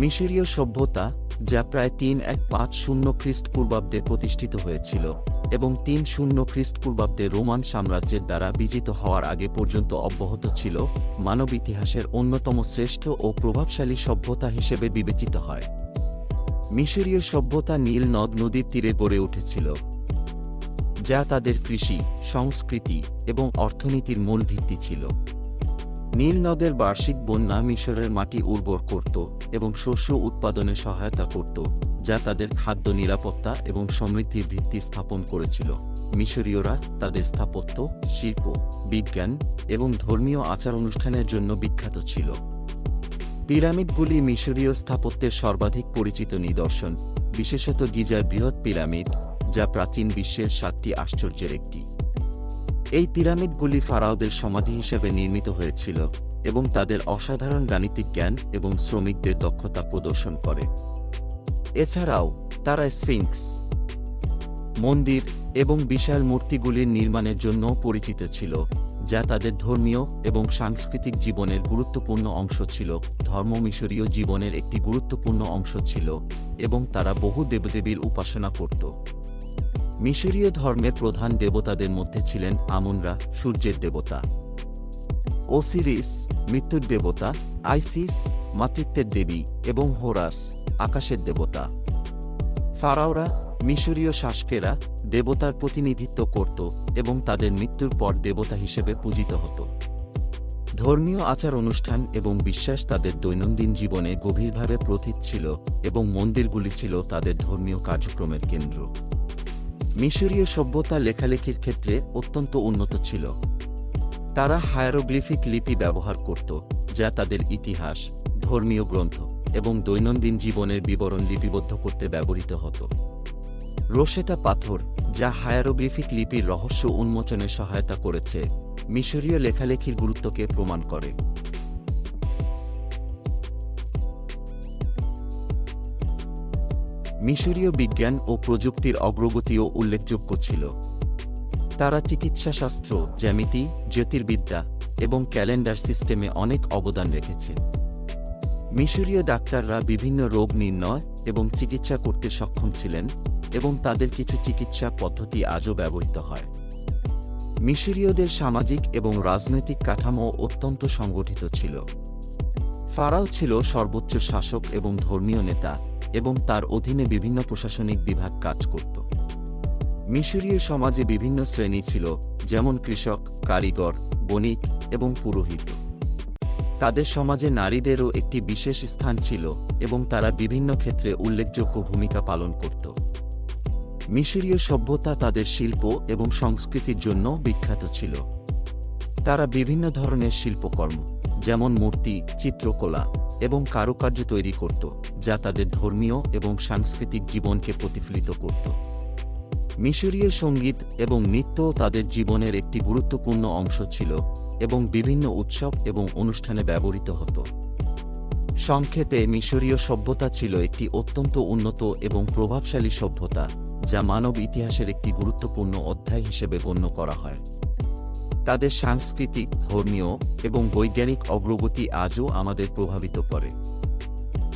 মিশরীয় সভ্যতা, যা প্রায় তিন এক পাঁচ শূন্য খ্রিস্টপূর্বাব্দে প্রতিষ্ঠিত হয়েছিল, এবং তিন শূন্য খ্রিস্টপূর্বাব্দে রোমান সাম্রাজ্যের দ্বারা বিজিত হওয়ার আগে পর্যন্ত অব্যাহত ছিল, মানব ইতিহাসের অন্যতম শ্রেষ্ঠ ও প্রভাবশালী সভ্যতা হিসেবে বিবেচিত হয়। মিশরীয় সভ্যতা নীল নদ নদীর তীরে গড়ে উঠেছিল, যা তাদের কৃষি, সংস্কৃতি এবং অর্থনীতির মূল ভিত্তি ছিল। নীল নদের বার্ষিক বন্যা মিশরের মাটি উর্বর করত এবং শস্য উৎপাদনে সহায়তা করত, যা তাদের খাদ্য নিরাপত্তা এবং সমৃদ্ধির ভিত্তি স্থাপন করেছিল। মিশরীয়রা তাদের স্থাপত্য, শিল্প, বিজ্ঞান এবং ধর্মীয় আচার অনুষ্ঠানের জন্য বিখ্যাত ছিল। পিরামিডগুলি মিশরীয় স্থাপত্যের সর্বাধিক পরিচিত নিদর্শন, বিশেষত গিজার বৃহৎ পিরামিড, যা প্রাচীন বিশ্বের সাতটি আশ্চর্যের একটি। এই পিরামিডগুলি ফারাওদের সমাধি হিসেবে নির্মিত হয়েছিল এবং তাদের অসাধারণ গাণিতিক জ্ঞান এবং শ্রমিকদের দক্ষতা প্রদর্শন করে। এছাড়াও, তারা স্ফিংক্স, মন্দির এবং বিশাল মূর্তিগুলির নির্মাণের জন্য পরিচিত ছিল, যা তাদের ধর্মীয় এবং সাংস্কৃতিক জীবনের গুরুত্বপূর্ণ অংশ ছিল ধর্ম মিশরীয় জীবনের একটি গুরুত্বপূর্ণ অংশ ছিল এবং তারা বহু দেবদেবীর উপাসনা করত। মিশরীয় ধর্মের প্রধান দেবতাদের মধ্যে ছিলেন আমুনরা, সূর্যের দেবতা। ওসিরিস, মৃত্যুর দেবতা, আইসিস, মাতৃত্বের দেবী এবং হোরাস, আকাশের দেবতা। ফারাওরা, মিশরীয় শাসকেরা দেবতার প্রতিনিধিত্ব করত এবং তাদের মৃত্যুর পর দেবতা হিসেবে পূজিত হতো। ধর্মীয় আচার অনুষ্ঠান এবং বিশ্বাস তাদের দৈনন্দিন জীবনে গভীরভাবে প্রথিত ছিল এবং মন্দিরগুলি ছিল তাদের ধর্মীয় কার্যক্রমের কেন্দ্র। মিশরীয় সভ্যতা লেখালেখির ক্ষেত্রে অত্যন্ত উন্নত ছিল। তারা হায়ারোগ্লিফিক লিপি ব্যবহার করত, যা তাদের ইতিহাস, ধর্মীয় গ্রন্থ এবং দৈনন্দিন জীবনের বিবরণ লিপিবদ্ধ করতে ব্যবহৃত হতো। রোশেটা পাথর, যা হায়ারোগ্লিফিক লিপির রহস্য উন্মোচনে সহায়তা করেছে, মিশরীয় লেখালেখির গুরুত্বকে প্রমাণ করে। মিশরীয় বিজ্ঞান ও প্রযুক্তির অগ্রগতিও উল্লেখযোগ্য ছিল। তারা চিকিৎসাশাস্ত্র জ্যামিতি, জ্যোতির্বিদ্যা এবং ক্যালেন্ডার সিস্টেমে অনেক অবদান রেখেছে। মিশরীয় ডাক্তাররা বিভিন্ন রোগ নির্ণয় এবং চিকিৎসা করতে সক্ষম ছিলেন এবং তাদের কিছু চিকিৎসা পদ্ধতি আজও ব্যবহৃত হয়। মিশরীয়দের সামাজিক এবং রাজনৈতিক কাঠামো অত্যন্ত সংগঠিত ছিল। ফারাও ছিল সর্বোচ্চ শাসক এবং ধর্মীয় নেতা। এবং তার অধীনে বিভিন্ন প্রশাসনিক বিভাগ কাজ করত। মিশরীয় সমাজে বিভিন্ন শ্রেণি ছিল, যেমন কৃষক, কারিগর, বণিক এবং পুরোহিত। তাদের সমাজে নারীদেরও একটি বিশেষ স্থান ছিল এবং তারা বিভিন্ন ক্ষেত্রে উল্লেখযোগ্য ভূমিকা পালন করত। মিশরীয় সভ্যতা তাদের শিল্প এবং সংস্কৃতির জন্য বিখ্যাত ছিল। তারা বিভিন্ন ধরনের শিল্পকর্ম, যেমন মূর্তি, চিত্রকলা এবং কারুকার্য তৈরি করত, যা তাদের ধর্মীয় এবং সাংস্কৃতিক জীবনকে প্রতিফলিত করত। মিশরীয় সংগীত এবং নৃত্য তাদের জীবনের একটি গুরুত্বপূর্ণ অংশ ছিল এবং বিভিন্ন উৎসব এবং অনুষ্ঠানে ব্যবহৃত হতো। সংক্ষেপে, মিশরীয় সভ্যতা ছিল একটি অত্যন্ত উন্নত এবং প্রভাবশালী সভ্যতা, যা মানব ইতিহাসের একটি গুরুত্বপূর্ণ অধ্যায় হিসেবে গণ্য করা হয়। তাদের সাংস্কৃতিক, ধর্মীয় এবং বৈজ্ঞানিক অগ্রগতি আজও আমাদের প্রভাবিত করে।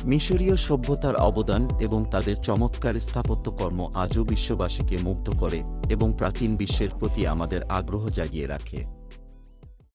মিশরীয় সভ্যতার অবদান এবং তাদের চমৎকার স্থাপত্যকর্ম আজও বিশ্ববাসীকে মুগ্ধ করে এবং প্রাচীন বিশ্বের প্রতি আমাদের আগ্রহ জাগিয়ে রাখে।